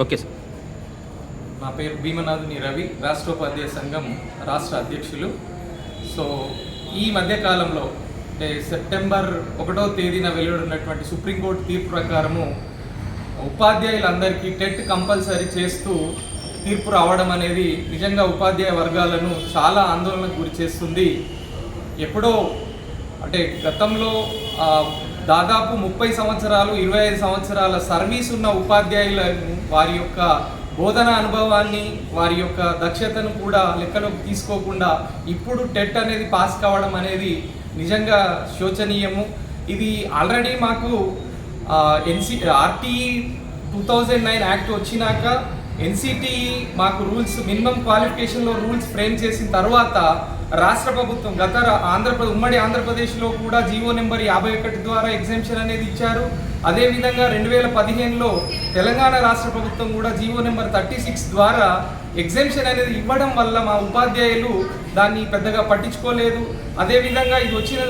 Okay sir. నా పేరు భీమనాథుని రవి రాష్ట్రోపాధ్యాయ సంఘం రాష్ట్ర అధ్యక్షులు. సో ఈ మధ్యకాలంలో అంటే సెప్టెంబర్ ఒకటో తేదీన వెలువడినటువంటి సుప్రీంకోర్టు తీర్పు ప్రకారము ఉపాధ్యాయులందరికీ టెట్ కంపల్సరీ చేస్తూ తీర్పు రావడం అనేది నిజంగా ఉపాధ్యాయ వర్గాలను చాలా ఆందోళనకు గురి చేస్తుంది. ఎప్పుడో అంటే గతంలో దాదాపు ముప్పై సంవత్సరాలు ఇరవై ఐదు సంవత్సరాల సర్వీస్ ఉన్న ఉపాధ్యాయులను వారి యొక్క బోధన అనుభవాన్ని వారి యొక్క దక్షతను కూడా లెక్కలోకి తీసుకోకుండా ఇప్పుడు టెట్ అనేది పాస్ కావడం అనేది నిజంగా శోచనీయము. ఇది ఆల్రెడీ మాకు NC RTE two thousand nine act వచ్చినాక ఎన్సిటి మాకు రూల్స్ మినిమం క్వాలిఫికేషన్లో రూల్స్ ఫ్రేమ్ చేసిన తర్వాత రాష్ట్ర ప్రభుత్వం గత ఆంధ్రప్రదేశ్ ఉమ్మడి ఆంధ్రప్రదేశ్లో కూడా జీవో నెంబర్ యాభై ఒకటి ద్వారా ఎగ్జామ్షన్ అనేది ఇచ్చారు. అదేవిధంగా రెండు వేల పదిహేనులో తెలంగాణ రాష్ట్ర ప్రభుత్వం కూడా జీవో నెంబర్ థర్టీ సిక్స్ ద్వారా ఎగ్జామ్షన్ అనేది ఇవ్వడం వల్ల మా ఉపాధ్యాయులు దాన్ని పెద్దగా పట్టించుకోలేదు. అదేవిధంగా ఇది వచ్చిన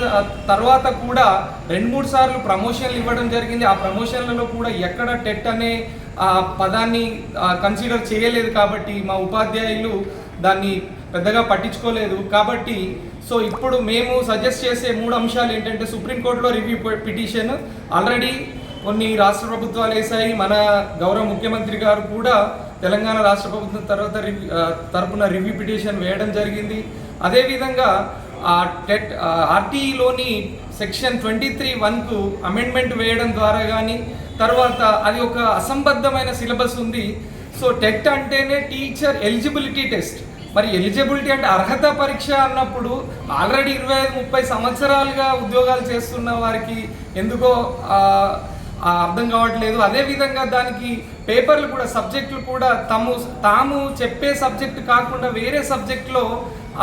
తర్వాత కూడా రెండు మూడు సార్లు ప్రమోషన్లు ఇవ్వడం జరిగింది. ఆ ప్రమోషన్లలో కూడా ఎక్కడ టెట్ అనే ఆ పదాన్ని కన్సిడర్ చేయలేదు కాబట్టి మా ఉపాధ్యాయులు దాన్ని పెద్దగా పట్టించుకోలేదు. కాబట్టి సో ఇప్పుడు మేము సజెస్ట్ చేసే మూడు అంశాలు ఏంటంటే సుప్రీంకోర్టులో రివ్యూ పిటిషన్ ఆల్రెడీ కొన్ని రాష్ట్ర ప్రభుత్వాలు వేసాయి మన గౌరవ ముఖ్యమంత్రి గారు కూడా తెలంగాణ రాష్ట్ర ప్రభుత్వం తర్వాత రివ్యూ తరపున రివ్యూ పిటిషన్ వేయడం జరిగింది. అదేవిధంగా టెట్ ఆర్టీఈలోని సెక్షన్ ట్వంటీ త్రీ వన్కు అమెండ్మెంట్ వేయడం ద్వారా కానీ తర్వాత అది ఒక అసంబద్ధమైన సిలబస్ ఉంది. సో టెట్ అంటేనే టీచర్ ఎలిజిబిలిటీ టెస్ట్. మరి ఎలిజిబిలిటీ అంటే అర్హత పరీక్ష అన్నప్పుడు ఆల్రెడీ ఇరవై ఐదు ముప్పై సంవత్సరాలుగా ఉద్యోగాలు చేస్తున్న వారికి ఎందుకో అర్థం కావట్లేదు. అదేవిధంగా దానికి పేపర్లు కూడా సబ్జెక్టులు కూడా తము తాము చెప్పే సబ్జెక్ట్ కాకుండా వేరే సబ్జెక్ట్లో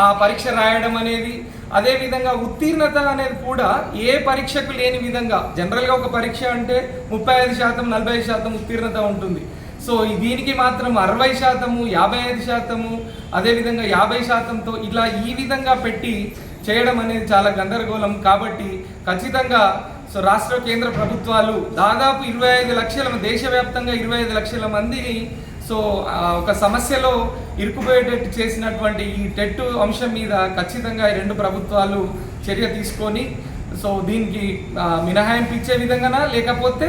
ఆ పరీక్ష రాయడం అనేది అదేవిధంగా ఉత్తీర్ణత అనేది కూడా ఏ పరీక్షకు లేని విధంగా జనరల్గా ఒక పరీక్ష అంటే ముప్పై ఐదు శాతం నలభై ఐదు శాతం ఉత్తీర్ణత ఉంటుంది. సో దీనికి మాత్రం అరవై శాతము యాభై ఐదు శాతము అదేవిధంగా యాభై శాతంతో ఇలా ఈ విధంగా పెట్టి చేయడం అనేది చాలా గందరగోళం. కాబట్టి ఖచ్చితంగా సో రాష్ట్ర కేంద్ర ప్రభుత్వాలు దాదాపు ఇరవై ఐదు లక్షల దేశవ్యాప్తంగా ఇరవై ఐదు లక్షల మందిని సో ఒక సమస్యలో ఇరుక్కుపోయేటట్టు చేసినటువంటి ఈ టెట్ అంశం మీద ఖచ్చితంగా ఈ రెండు ప్రభుత్వాలు చర్య తీసుకొని సో దీనికి మినహాయింపు ఇచ్చే విధంగానా? లేకపోతే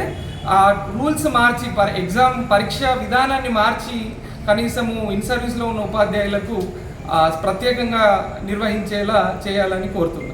ఆ రూల్స్ మార్చి పర్ ఎగ్జామ్ పరీక్ష విధానాన్ని మార్చి కనీసము ఇన్ సర్వీస్లో ఉన్న ఉపాధ్యాయులకు ప్రత్యేకంగా నిర్వహించేలా చేయాలని కోరుతున్నాను.